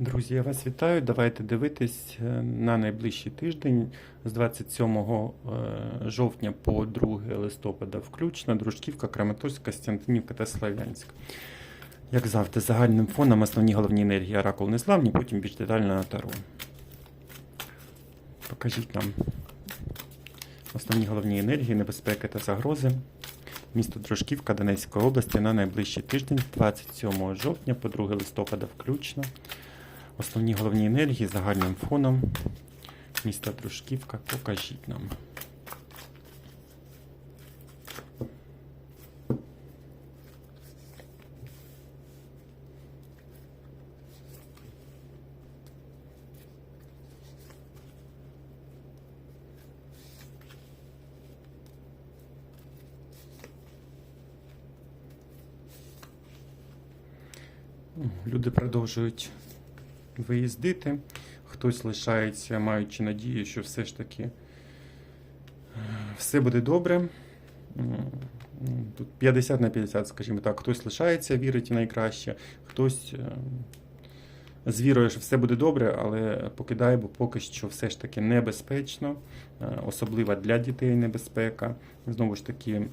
Друзі, я вас вітаю. Давайте дивитись е, на найближчий тиждень з 27 е, жовтня по 2 листопада включно Дружківка, Краматорськ, Костянтинівка та Слав'янськ. Як завжди, загальним фоном основні головні енергії Оракул Неславні, потім більш детально на Таро. Покажіть нам основні головні енергії, небезпеки та загрози. Місто Дружківка Донецької області на найближчий тиждень з 27 жовтня по 2 листопада включно. Основні головні енергії загальним фоном міста Дружківка. Покажіть нам. Люди продовжують виїздити. Хтось лишається, маючи надію, що все ж таки е, все буде добре. Тут 50 на 50, скажімо так. Хтось лишається, вірить найкраще, хтось е, з вірою, що все буде добре, але покидає, бо поки що все ж таки небезпечно, е, особливо для дітей небезпека. Знову ж таки,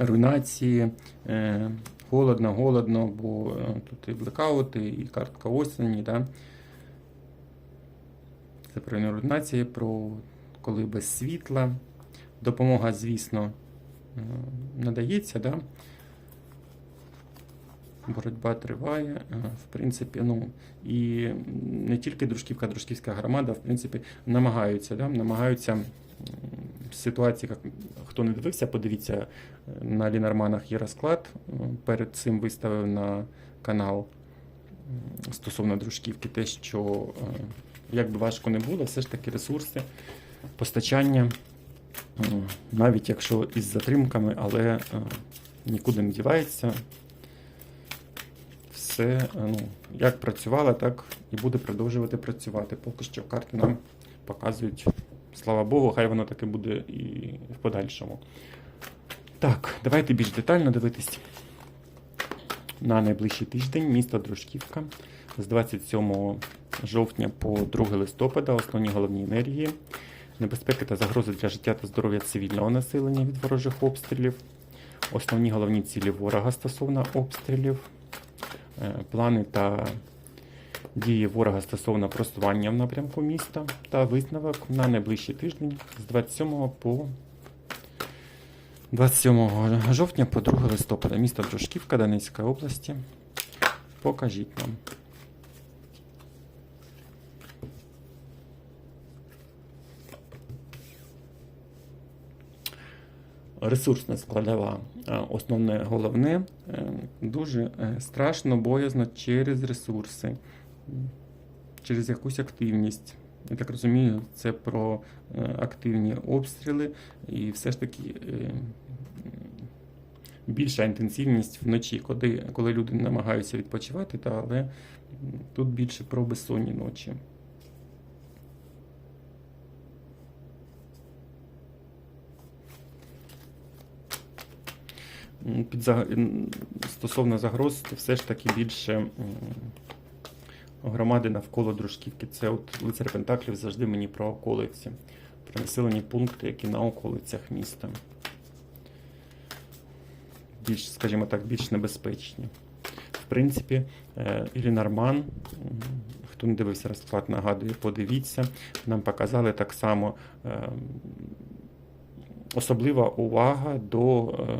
руйнації. Холодно, голодно, бо е, тут і блекаути, і картка осені. Да? Це про руйнації, про коли без світла. Допомога, звісно, е, надається. Да? Боротьба триває. е, В принципі, ну і не тільки Дружківка, Дружківська громада, в принципі, намагаються, да? намагаються ситуації, як хто не дивився, подивіться е, на Лінарманах є розклад. Е, Перед цим виставив на канал стосовно дружківки, те, що е, як би важко не було, все ж таки ресурси, постачання, навіть якщо із затримками, але нікуди не дівається. Все, ну, як працювала, так і буде продовжувати працювати. Поки що карти нам показують, слава Богу, хай воно таки буде і в подальшому. Так, давайте більш детально дивитись на найближчий тиждень місто Дружківка з 27 жовтня по 2 листопада. Основні головні енергії, небезпеки та загрози для життя та здоров'я цивільного населення від ворожих обстрілів, основні головні цілі ворога стосовно обстрілів, е, плани та дії ворога стосовно просування в напрямку міста та висновок на найближчий тиждень з 27 по 27 жовтня по 2 листопада. Місто Дружківка Донецької області. Покажіть нам. Ресурсна складова. Е, Основне головне е, дуже е, страшно, боязно через ресурси, через якусь активність. Я так розумію, це про е, активні обстріли і все ж таки е, більша інтенсивність вночі, коли, коли люди намагаються відпочивати, та, але тут більше про безсонні ночі. Під Стосовно загроз, то все ж таки більше громади навколо дружківки. Це от лицар Пентаклів завжди мені про околиці, про населені пункти, які на околицях міста. Більш, скажімо так, більш небезпечні. В принципі, е, Ілінарман, хто не дивився розклад, нагадую, подивіться. Нам показали так само е, особлива увага до, е,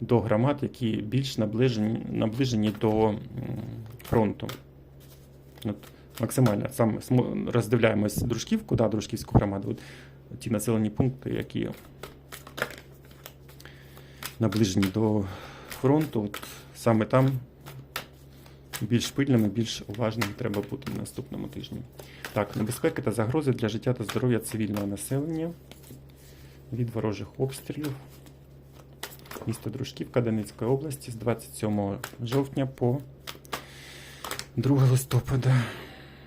до громад, які більш наближені, наближені до фронту. От, максимально саме роздивляємось дружківку, да, дружківську громаду, от, ті населені пункти, які наближені до фронту, от, саме там більш пильними, більш уважними треба бути на наступному тижні. Так, небезпеки та загрози для життя та здоров'я цивільного населення від ворожих обстрілів. Місто Дружківка Донецької області з 27 жовтня по 2 листопада.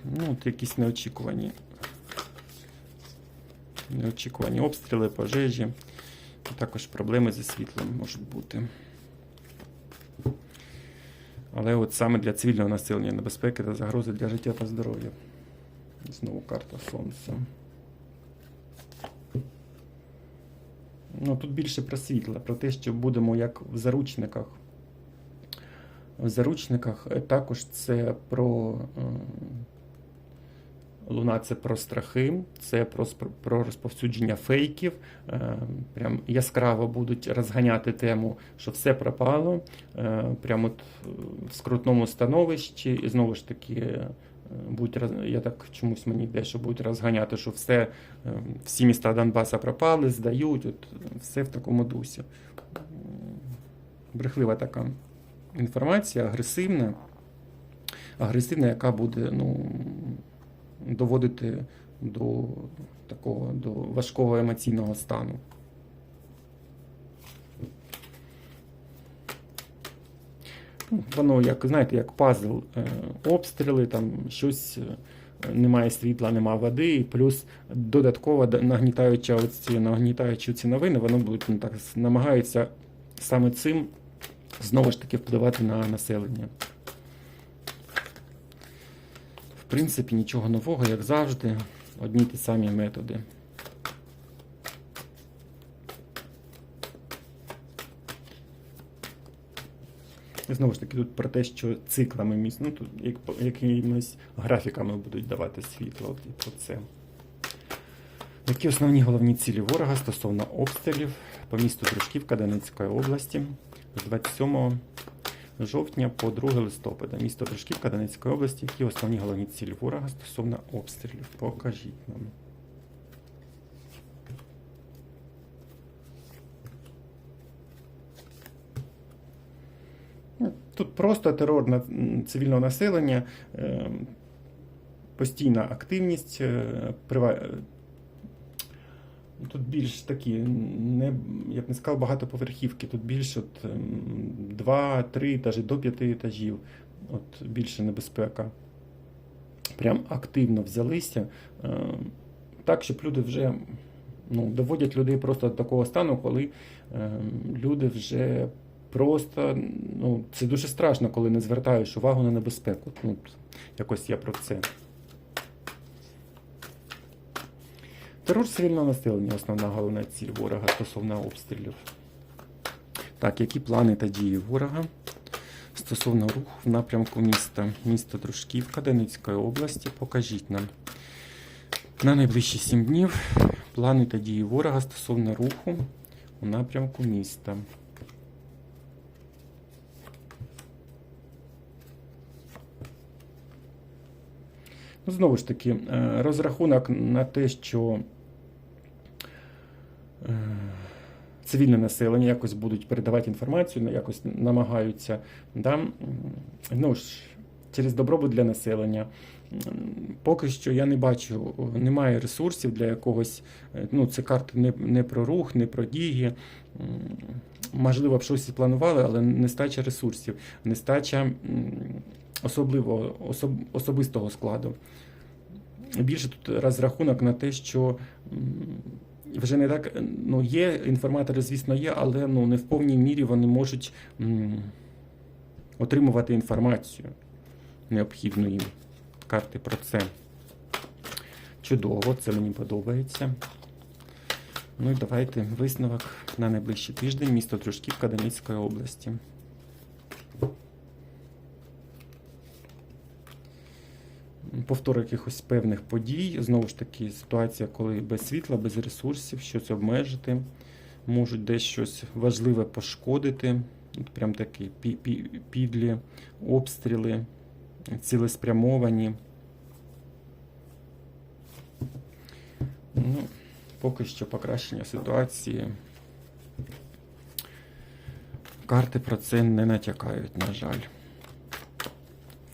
Ну, от якісь неочікувані. Неочікувані обстріли, пожежі. Також проблеми зі світлом можуть бути. Але от саме для цивільного населення небезпеки та загрози для життя та здоров'я. Знову карта Сонця. Ну, тут більше про світло, про те, що будемо як в заручниках. В заручниках е, також це про е, Луна це про страхи, це про, про розповсюдження фейків. Е, Прям яскраво будуть розганяти тему, що все пропало. Прямо в скрутному становищі, і знову ж таки, будуть я так чомусь мені йде, що будуть розганяти, що все, всі міста Донбаса пропали, здають, от все в такому дусі. Брехлива така інформація, агресивна, агресивна, яка буде ну, доводити до такого до важкого емоційного стану. Ну, Воно, як знаєте, як пазл, е, обстріли, там щось е, немає світла, немає води, і плюс додатково нагнітаючи оці, нагнітаючи ці новини, воно будуть ну, так намагаються саме цим знову ж таки впливати на населення. В принципі, нічого нового, як завжди, одні ті самі методи. І знову ж таки, тут про те, що циклами міст, ну тут як, якимись графіками будуть давати світло от, і про це. Які основні головні цілі ворога стосовно обстрілів по місту Дружківка Донецької області з 27 жовтня по 2 листопада. Місто Дружківка Донецької області. Які основні головні цілі ворога стосовно обстрілів? Покажіть нам. Ну, Тут просто терор на цивільного населення, е, постійна активність, Тут більш такі, не, я б не сказав, багатоповерхівки, тут більше от, ем, два, три, навіть до п'яти етажів. От більше небезпека. Прям активно взялися. Ем, Так, щоб люди вже ну, доводять людей просто до такого стану, коли ем, люди вже просто. Ну, це дуже страшно, коли не звертаєш увагу на небезпеку. Ну, якось я про це. Терор цивільного населення основна головна ціль ворога стосовно обстрілів. Так, які плани та дії ворога стосовно руху в напрямку міста? Місто Дружківка Донецької області. Покажіть нам. На найближчі 7 днів плани та дії ворога стосовно руху у напрямку міста. Ну, Знову ж таки, е, розрахунок на те, що цивільне населення якось будуть передавати інформацію, якось намагаються. Да? Ну, через добробут для населення. Поки що я не бачу, немає ресурсів для якогось. е, Ну, це карти не, не про рух, не про дії. Можливо, б щось планували, але нестача ресурсів, нестача м, особливого особ, особистого складу. Більше тут розрахунок на те, що вже не так ну, є, інформатори, звісно, є, але ну, не в повній мірі вони можуть м, отримувати інформацію необхідну їм. Карти про це. Чудово, це мені подобається. Ну і давайте висновок на найближчий тиждень. Місто Дружківка Донецької області. Повтор якихось певних подій. Знову ж таки, ситуація, коли без світла, без ресурсів, щось обмежити, можуть десь щось важливе пошкодити. От Прям такі пі- пі- підлі обстріли, цілеспрямовані. Ну, поки що покращення ситуації. Карти про це не натякають, на жаль.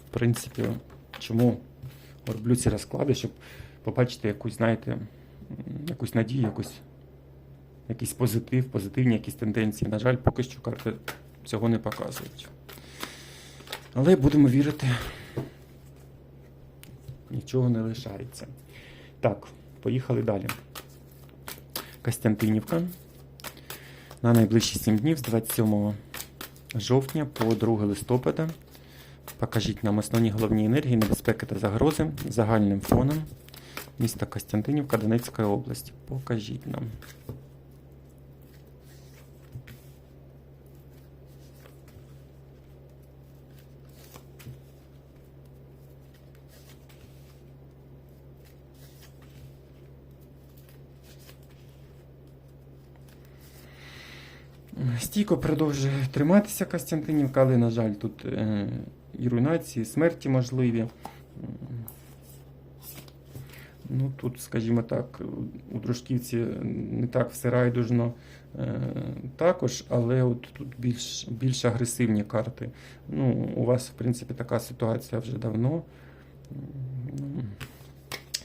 В принципі, чому роблю ці розклади, щоб побачити якусь, знаєте, якусь надію, якусь, якийсь позитив, позитивні якісь тенденції. На жаль, поки що карти цього не показують. Але будемо вірити, нічого не лишається. Так, поїхали далі. Костянтинівка. На найближчі 7 днів з 27 жовтня по 2 листопада. Покажіть нам основні головні енергії, небезпеки та загрози загальним фоном міста Костянтинівка Донецької області. Покажіть нам. Стійко продовжує триматися Костянтинівка, але, на жаль, тут е, і руйнації, і смерті можливі. Ну, тут, скажімо так, у Дружківці не так все райдужно е, також, але от тут більш, більш агресивні карти. Ну, у вас, в принципі, така ситуація вже давно.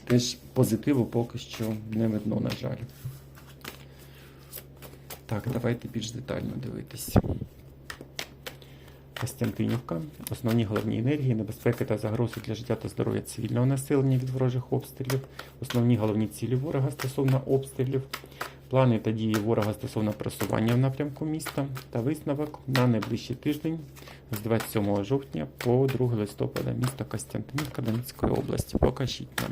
Теж позитиву поки що не видно, на жаль. Так, давайте більш детально дивитись. Костянтинівка. Основні головні енергії, небезпеки та загрози для життя та здоров'я цивільного населення від ворожих обстрілів, основні головні цілі ворога стосовно обстрілів, плани та дії ворога стосовно просування в напрямку міста та висновок на найближчий тиждень з 27 жовтня по 2 листопада міста Костянтинівка Донецької області. Покажіть нам.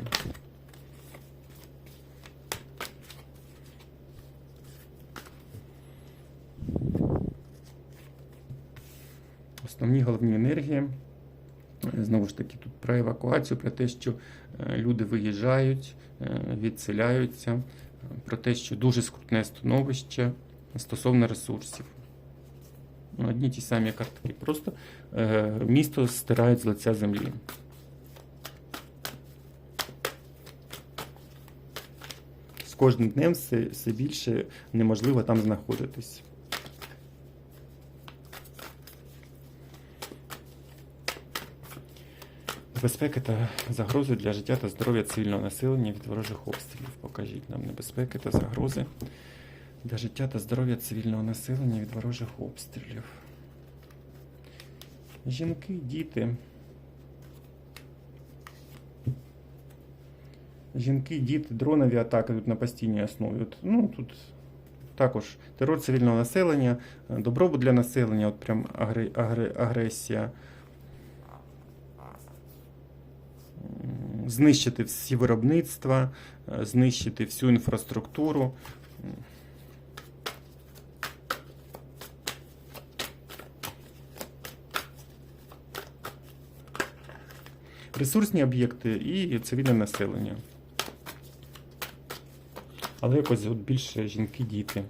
Основні головні енергії. Е, Знову ж таки, тут про евакуацію, про те, що е, люди виїжджають, е, відселяються, про те, що дуже скрутне становище стосовно ресурсів. Ну, Одні ті самі картки. Просто місто стирають з лиця землі. З кожним днем все, все більше неможливо там знаходитись. Небезпеки та загрози для життя та здоров'я цивільного населення від ворожих обстрілів. Покажіть нам небезпеки та загрози для життя та здоров'я цивільного населення від ворожих обстрілів. Жінки, діти. Жінки, діти, дронові атаки тут на постійній основі. От, ну, тут також терор цивільного населення, добробут для населення, от прям агре, агре, агресія. Знищити всі виробництва, е, знищити всю інфраструктуру. Ресурсні об'єкти і цивільне населення. Але якось от більше жінки, діти.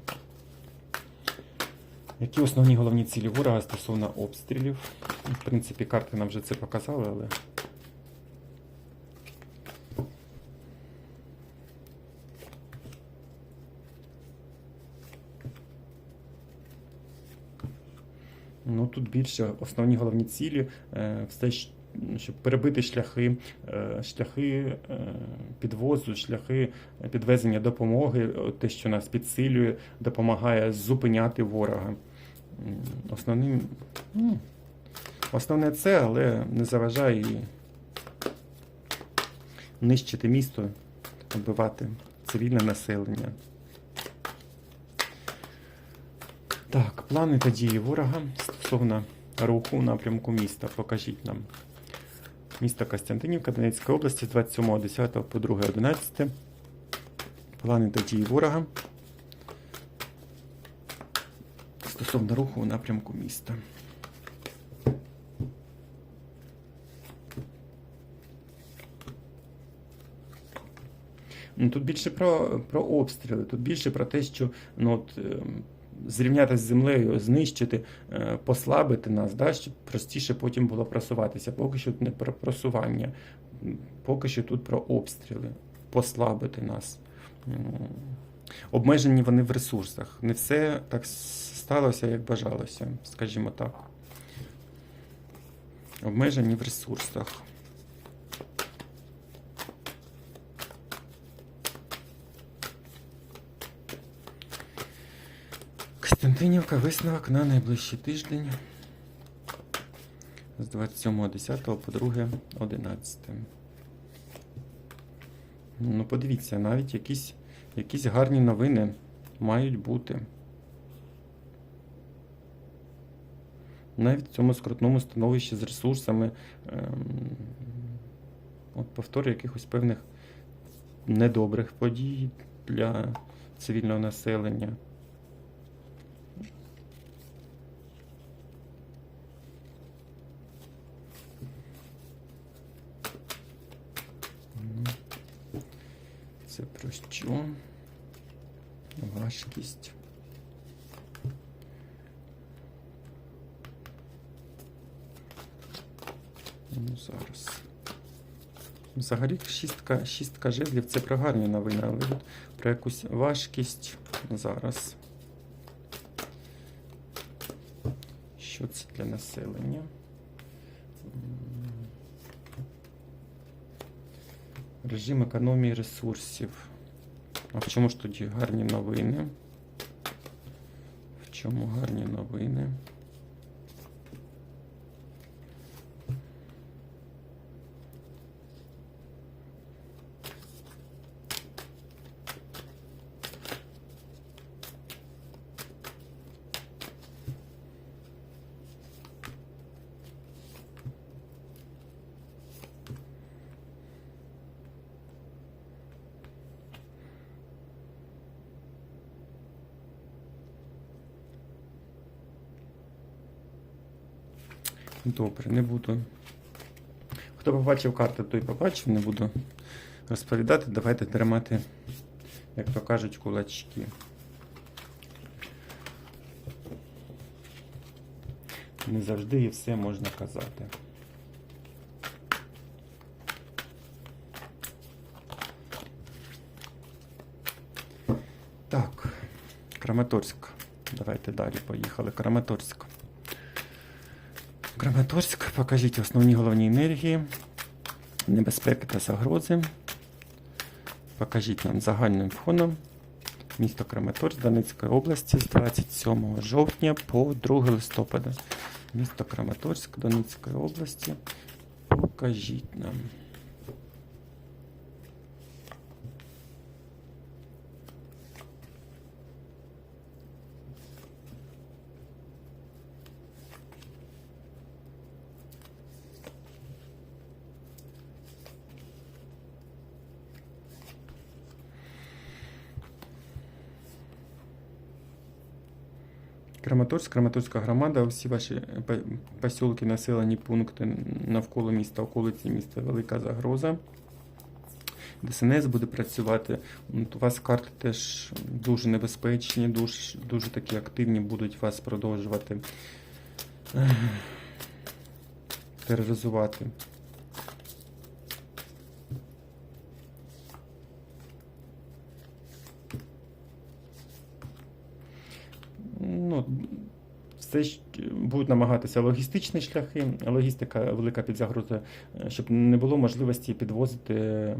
Які основні головні цілі ворога стосовно обстрілів? В принципі, карти нам вже це показали, але. Тут більше основні головні цілі, е, все, щоб перебити шляхи, е, шляхи е, підвозу, шляхи підвезення допомоги, те, що нас підсилює, допомагає зупиняти ворога. Основним, ну, основне це, але не заважає нищити місто, вбивати цивільне населення. Так, плани та дії ворога стосовно руху у напрямку міста. Покажіть нам. Місто Костянтинівка Донецької області з 27.10 по 2.11. Плани та дії ворога стосовно руху у напрямку міста. Ну, Тут більше про, про обстріли, тут більше про те, що ну, от, ем, зрівняти з землею, знищити, е, послабити нас, да, щоб простіше потім було просуватися. Поки що тут не про просування, поки що тут про обстріли, послабити нас. Обмежені вони в ресурсах. Не все так сталося, як бажалося, скажімо так. Обмежені в ресурсах. Костянтинівка, висновок на найближчий тиждень з 27.10 по 2.11. Ну, подивіться, навіть якісь, якісь гарні новини мають бути. навіть в цьому скрутному становищі з ресурсами, ем, от повтори якихось певних недобрих подій для цивільного населення. Ну, Про що? Важкість. Ну, зараз. Взагалі шістка, шістка жезлів це про гарні новини, але от про якусь важкість зараз. Що це для населення? Режим економії ресурсів. А в чому ж тоді гарні новини? В чому гарні новини? Добре, не буду. Хто побачив карти, той побачив, не буду розповідати. Давайте тримати, як то кажуть, кулачки. Не завжди і все можна казати. Так, Краматорськ. Давайте далі поїхали. Краматорськ. Краматорськ, покажіть основні головні енергії, небезпеки та загрози. Покажіть нам загальним фоном місто Краматорськ Донецької області з 27 жовтня по 2 листопада. Місто Краматорськ Донецької області. Покажіть нам. Краматорськ, Краматорська громада, всі ваші посілки, населені пункти навколо міста, околиці міста велика загроза. ДСНС буде працювати. У вас карти теж дуже небезпечні, дуже, дуже такі активні будуть вас продовжувати тероризувати. Ну, все ж будуть намагатися логістичні шляхи, логістика велика під загрозою, е, щоб не було можливості підвозити,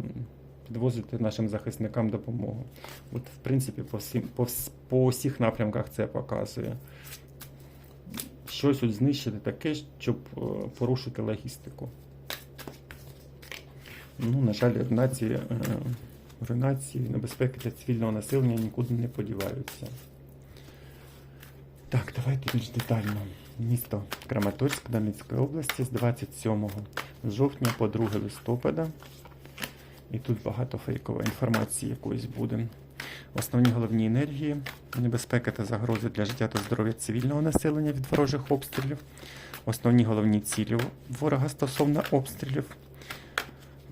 підвозити нашим захисникам допомогу. От, в принципі, по, всім, по, по всіх напрямках це показує. Щось от знищити таке, щоб е, порушити логістику. Ну, на жаль, руйнації, е, руйнації небезпеки для цивільного населення нікуди не подіваються. Так, давайте більш детально. Місто Краматорськ Донецької області з 27 жовтня по 2 листопада. І тут багато фейкової інформації якоїсь буде. Основні головні енергії, небезпека та загрози для життя та здоров'я цивільного населення від ворожих обстрілів. Основні головні цілі ворога стосовно обстрілів.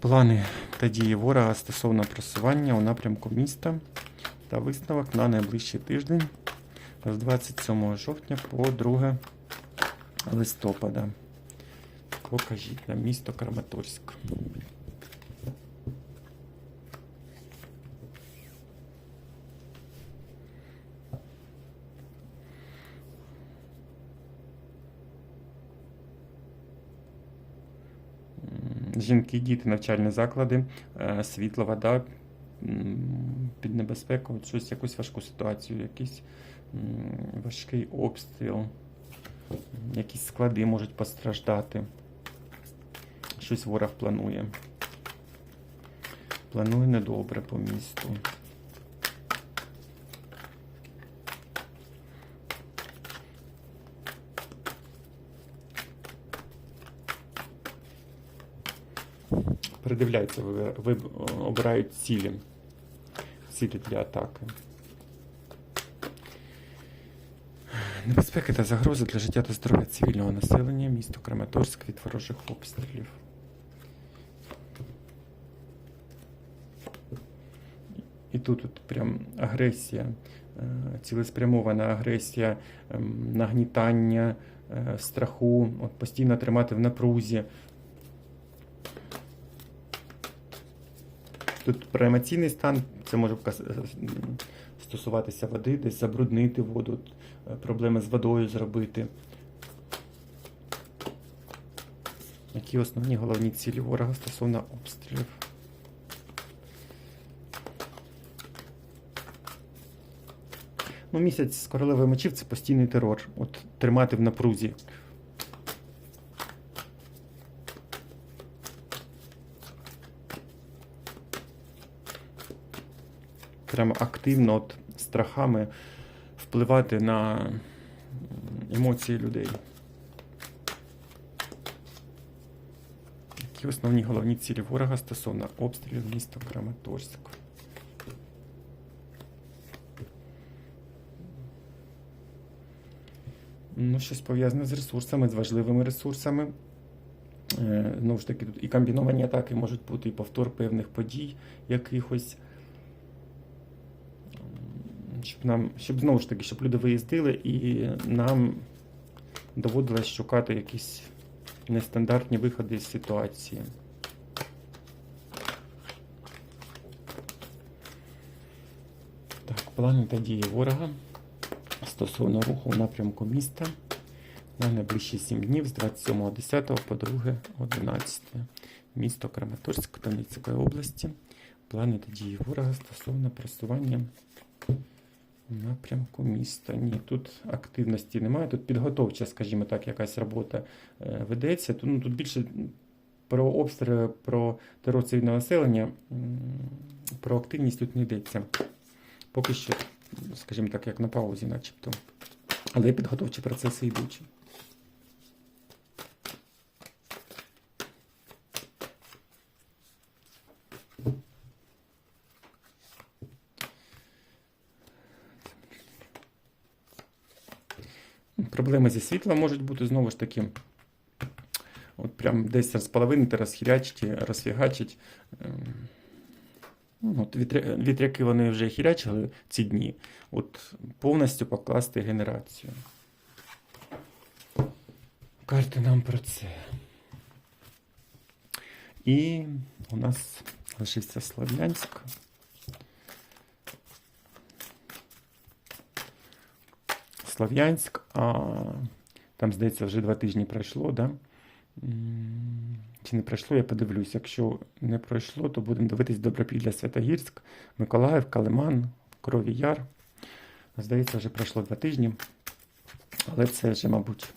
Плани та дії ворога стосовно просування у напрямку міста та висновок на найближчий тиждень з 27 жовтня по 2 листопада. Покажіть нам місто Краматорськ. Жінки, діти, навчальні заклади, е, світло, вода під небезпекою, от щось, якусь важку ситуацію, якийсь м, важкий обстріл, якісь склади можуть постраждати. Щось ворог планує. Планує недобре по місту. Придивляються, обирають цілі, цілі для атаки. Небезпеки та загрози для життя та здоров'я цивільного населення, місто Краматорськ від ворожих обстрілів. І тут, тут прям агресія, е, цілеспрямована агресія, ем, нагнітання, е, страху, от постійно тримати в напрузі. Тут про емоційний стан це може е, стосуватися води, десь забруднити воду, от, проблеми з водою зробити. Які основні головні цілі ворога стосовно обстрілів? Ну, місяць з королевою мечів це постійний терор. От тримати в напрузі. Прямо активно от страхами впливати на емоції людей. Які основні головні цілі ворога стосовно обстрілів міста Краматорськ? Ну, щось пов'язане з ресурсами, з важливими ресурсами. Е, Знову ж таки, тут і комбіновані атаки можуть бути, і повтор певних подій якихось. Щоб нам, щоб знову ж таки, щоб люди виїздили і нам доводилось шукати якісь нестандартні виходи з ситуації. Так, плани та дії ворога стосовно руху в напрямку міста на найближчі 7 днів з 27.10 по 2.11. Місто Краматорськ Донецької області. Плани та дії ворога стосовно просування напрямку міста. Ні, тут активності немає. Тут підготовча, скажімо так, якась робота е, ведеться. Тут, ну, тут більше про обстріли, про терор цивільного населення, про активність тут не йдеться. Поки що скажімо так, як на паузі, начебто. Але підготовчі процеси йдуть. Проблеми зі світлом можуть бути знову ж таки. От прям десь розполовинити, розхірячити, розфігачить. Ем, Ну, от вітря- вітряки вони вже хірячили ці дні. От повністю покласти генерацію. Карти нам про це. І у нас лишився Слов'янськ. Слов'янськ, а там, здається, вже два тижні пройшло, да? Чи не пройшло, я подивлюсь. Якщо не пройшло, то будемо дивитись Добропілля, Святогірськ, Миколаїв, Калиман, Крові Яр. Здається, вже пройшло два тижні. Але це вже, мабуть,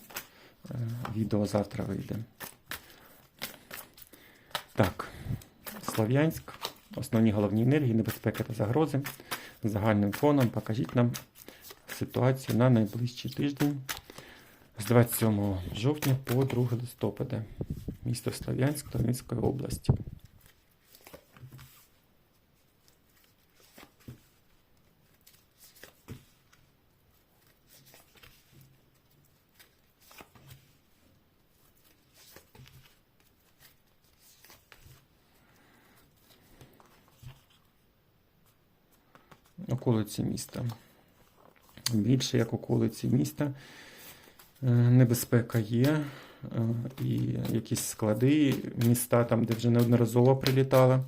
е, відео завтра вийде. Так, Слов'янськ. Основні головні енергії, небезпеки та загрози. Загальним фоном покажіть нам ситуацію на найближчий тиждень з 27 жовтня по 2 листопада. Місто Слов'янськ Донецької області. Околиці міста. Більше як околиці міста. Е, Небезпека є. е, І якісь склади, міста там, де вже неодноразово прилітала.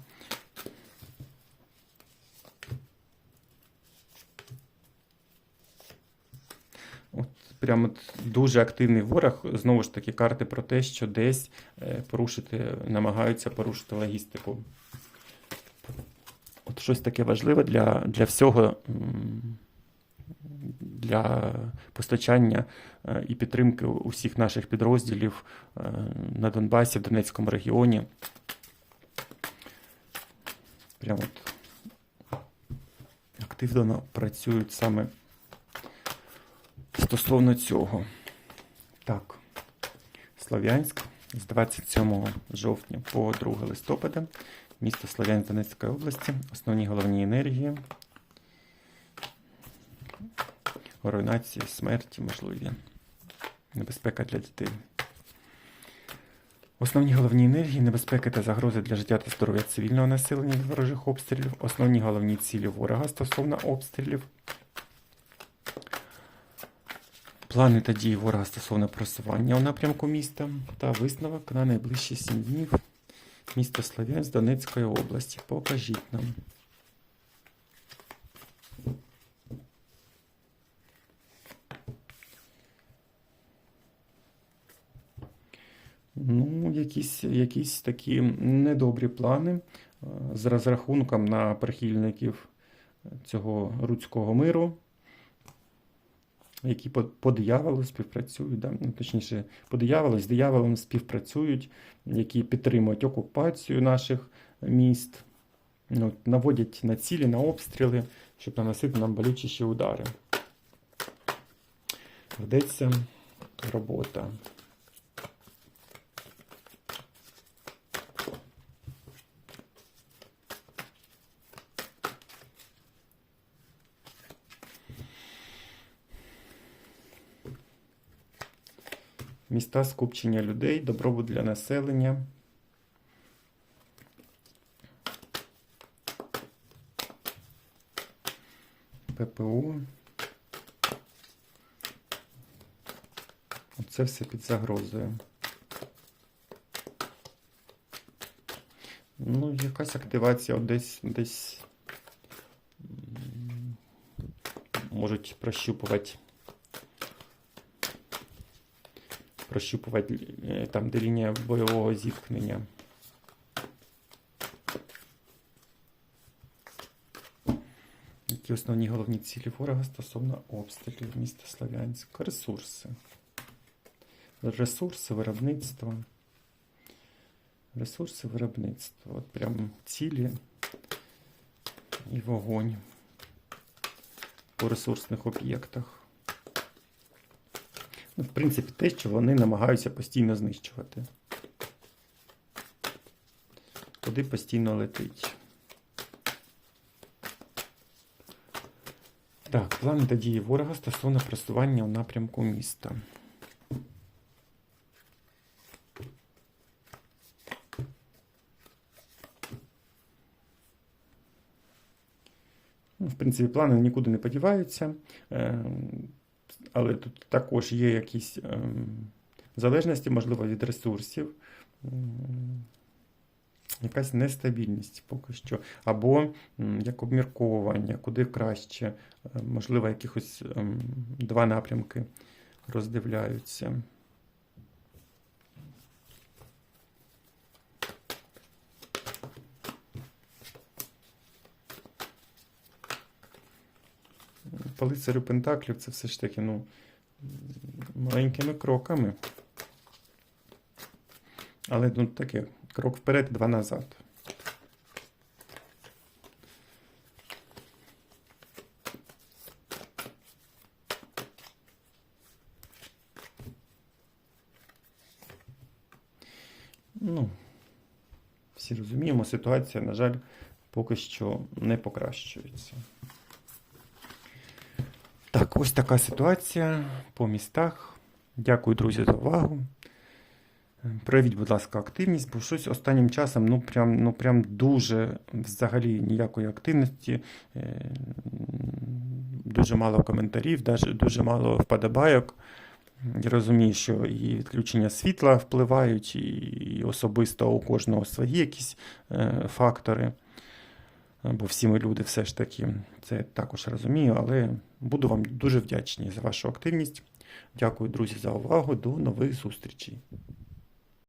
От прямо дуже активний ворог. Знову ж таки, карти про те, що десь е, порушити, намагаються порушити логістику. От щось таке важливе для, для всього. Для постачання е, і підтримки усіх наших підрозділів е, на Донбасі, в Донецькому регіоні. Прямо от активно працюють саме стосовно цього. Так, Слов'янськ, з 27 жовтня по 2 листопада, місто Слов'янськ Донецької області, основні головні енергії, руйнації, смерті можливі, небезпека для дітей. Основні головні енергії, небезпеки та загрози для життя та здоров'я цивільного населення від ворожих обстрілів, основні головні цілі ворога стосовно обстрілів, плани та дії ворога стосовно просування у напрямку міста та висновок на найближчі 7 днів місто Слов'янськ Донецької області. Покажіть нам. Ну, якісь, якісь такі недобрі плани е, з розрахунком на прихильників цього руцького миру, які по, по дияволу співпрацюють, да? ну, точніше, по дияволу з дияволом співпрацюють, які підтримують окупацію наших міст, ну, наводять на цілі, на обстріли, щоб наносити нам болючіші удари. Ведеться робота. Міста скупчення людей, добробут для населення. ППУ. Оце все під загрозою. Ну, якась активація десь десь можуть прощупувати. Прощупувати е, там, де лінія бойового зіткнення. Які основні головні цілі ворога стосовно обстрілів міста Слов'янськ? Ресурси. Ресурси виробництва. Ресурси виробництва. От прям цілі і вогонь по ресурсних об'єктах. Ну, в принципі, те, що вони намагаються постійно знищувати. Куди постійно летить. Так, плани та дії ворога стосовно просування у напрямку міста. Ну, В принципі, плани нікуди не подіваються. Але тут також є якісь ем, залежності, можливо, від ресурсів. Якась нестабільність поки що. Або як обмірковування, куди краще. Е, Можливо, якихось ем, два напрямки роздивляються. По лицарю Пентаклів це все ж таки, ну, маленькими кроками. Але ну, таке, крок вперед, два назад. Ну, всі розуміємо, ситуація, на жаль, поки що не покращується. Ось така ситуація по містах. Дякую, друзі, за увагу. Проявіть, будь ласка, активність, бо щось останнім часом ну прям, ну прям дуже взагалі ніякої активності, е, дуже мало коментарів, дуже мало вподобайок. Я розумію, що і відключення світла впливають, і особисто у кожного свої якісь е, фактори. Бо всі ми люди все ж таки це також розумію, але буду вам дуже вдячний за вашу активність. Дякую, друзі, за увагу. До нових зустрічей.